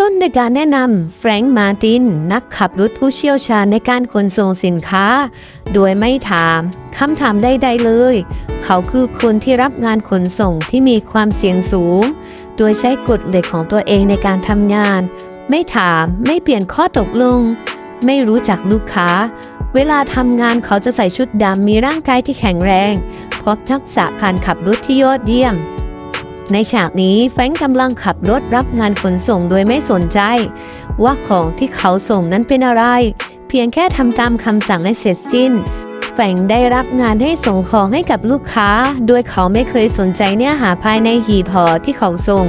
ต้นด้วยการแนะนำแฟรงค์มาติน นักขับรถผู้เชี่ยวชาญในการขนส่งสินค้า โดยไม่ถามคำถามใดๆเลย เขาคือคนที่รับงานขนส่งที่มีความเสี่ยงสูง โดยใช้กฎเหล็กของตัวเองในการทำงาน ไม่ถามไม่เปลี่ยนข้อตกลง ไม่รู้จักลูกค้า เวลาทำงานเขาจะใส่ชุดดำมีร่างกายที่แข็งแรงพร้อมทักษะการขับรถที่ยอดเยี่ยม ในฉากนี้แฟงกำลังขับรถรับงานขนส่งโดยไม่สนใจ ว่าของที่เขาส่งนั้นเป็นอะไร เพียงแค่ทำตามคำสั่งให้เสร็จสิ้น แฟงได้รับงานให้ส่งของให้กับลูกค้า โดยเขาไม่เคยสนใจเนื้อหาภายในหีบห่อที่เขาส่ง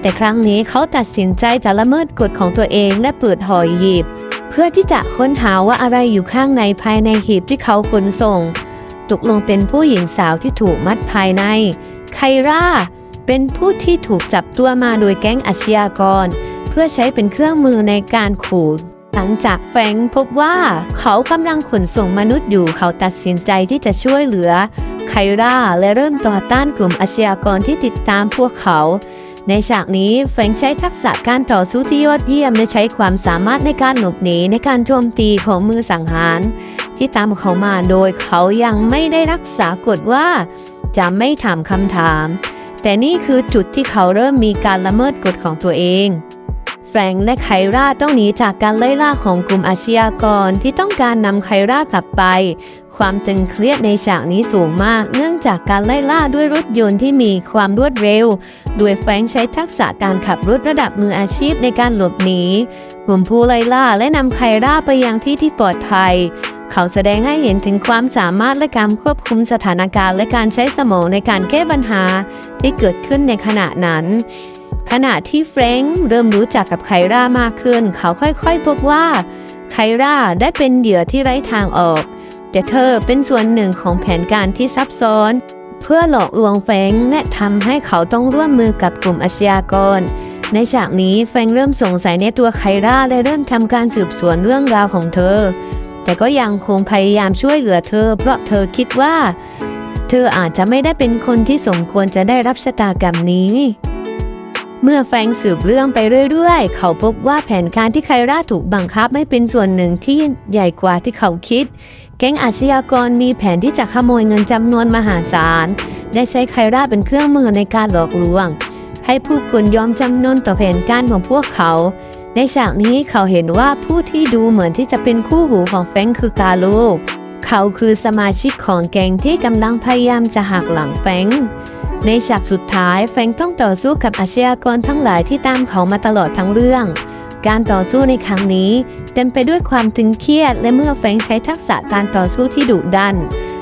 แต่ครั้งนี้เขาตัดสินใจจะละเมิดกฎของตัวเองและเปิดห่อหีบ เพื่อที่จะค้นหาว่าอะไรอยู่ข้างในภายในหีบที่เขาขนส่งตกลงเป็นผู้หญิงสาวที่ถูกมัดภายในไคร่า เป็นผู้ที่ถูกจับตัวมาโดยแก๊งอาชญากร เพื่อใช้เป็นเครื่องมือในการขู่ หลังจากแฟงพบว่าเขากำลังขนส่งมนุษย์อยู่เขาตัดสินใจที่จะช่วยเหลือไคร่าและเริ่มต่อต้านกลุ่มอาชญากรที่ติดตามพวกเขา ในฉากนี้แฟงใช้ทักษะการต่อสู้ที่ยอดเยี่ยมและใช้ความสามารถในการหลบหนีในการโจมตีของมือสังหาร ที่ตามเขามาโดยเขายังไม่ได้รักษากฎว่า จะไม่ถามคำถาม แต่นี่คือจุดที่เขาเริ่มมีการละเมิดกฎของตัวเอง แฟรงและไคราต้องหนีจากการไล่ล่าของกลุ่มอาชญากรที่ต้องการนำไคร่ากลับไป ความตึงเครียดในฉากนี้สูงมาก เนื่องจากการไล่ล่าด้วยรถยนต์ที่มีความรวดเร็ว โดยแฟรงใช้ทักษะการขับรถระดับมืออาชีพในการหลบหนีกลุ่มผู้ไล่ล่าและนำไคร่าไปยังที่ที่ปลอดภัย เขาแสดงให้เห็นถึงความสามารถและการควบคุมสถานการณ์ และการใช้สมองในการแก้ปัญหาที่เกิดขึ้นในขณะนั้น ขณะที่แฟรงค์เริ่มรู้จักกับไคร่ามากขึ้น เขาค่อยๆ พบว่าไคร่าได้เป็นเหยื่อที่ไร้ทางออก แต่เธอเป็นส่วนหนึ่งของแผนการที่ซับซ้อน เพื่อหลอกลวงแฟรงและทำให้เขาต้องร่วมมือกับกลุ่มอาชญากรในฉากนี้แฟรงเริ่มสงสัยในตัวไคร่าและเริ่มทำการสืบสวนเรื่องราวของเธอ แต่ก็ยังคงพยายามช่วยเหลือเธอ เพราะเธอคิดว่า เธออาจจะไม่ได้เป็นคนที่สมควรจะได้รับชะตากรรมนี้ เมื่อแฟงสืบเรื่องไปเรื่อยๆ เขาพบว่าแผนการที่ไคราถูกบังคับไม่เป็นส่วนหนึ่งที่ใหญ่กว่าที่เขาคิด แก๊งอาชญากรมีแผนที่จะขโมยเงินจำนวนมหาศาลและใช้ไคราเป็นเครื่องมือในการหลอกลวง ให้ผู้คนยอมจำนนต่อแผนการของพวกเขา ในฉากนี้เขาเห็นว่าผู้ที่ดูเหมือนที่จะเป็นคู่หูของแฟงคือกาโลเขาคือสมาชิกของแก๊งที่กำลังพยายามจะหักหลังแฟงในฉากสุดท้ายแฟงต้องต่อสู้กับอาชญากรทั้งหลายที่ตามเขามาตลอดทั้งเรื่อง การต่อสู้ในครั้งนี้เต็มไปด้วยความตึงเครียด และเมื่อแฟงใช้ทักษะการต่อสู้ที่ดุดัน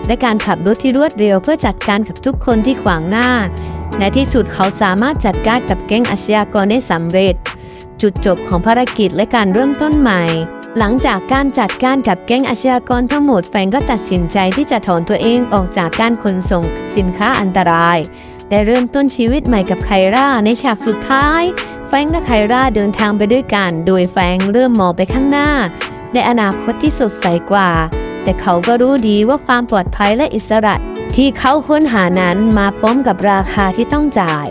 และการขับรถที่รวดเร็วเพื่อจัดการกับทุกคนที่ขวางหน้าในที่สุดเขาสามารถจัดการกับแก๊งอาชญากรได้สำเร็จ จุดจบของภารกิจและการเริ่มต้นใหม่ หลังจากการจัดการกับแก๊งอาชญากรทั้งหมดแฟงก็ตัดสินใจที่จะถอนตัวเองออกจากการขนส่งสินค้าอันตราย ได้เริ่มต้นชีวิตใหม่กับไคร่าในฉากสุดท้าย แฟงก์และไคร่าเดินทางไปด้วยกัน โดยแฟงเริ่มมองไปข้างหน้า ในอนาคตที่สดใสกว่า แต่เขาก็รู้ดีว่าความปลอดภัยและอิสระที่เขาค้นหานั้นมาพร้อมกับราคาที่ต้องจ่าย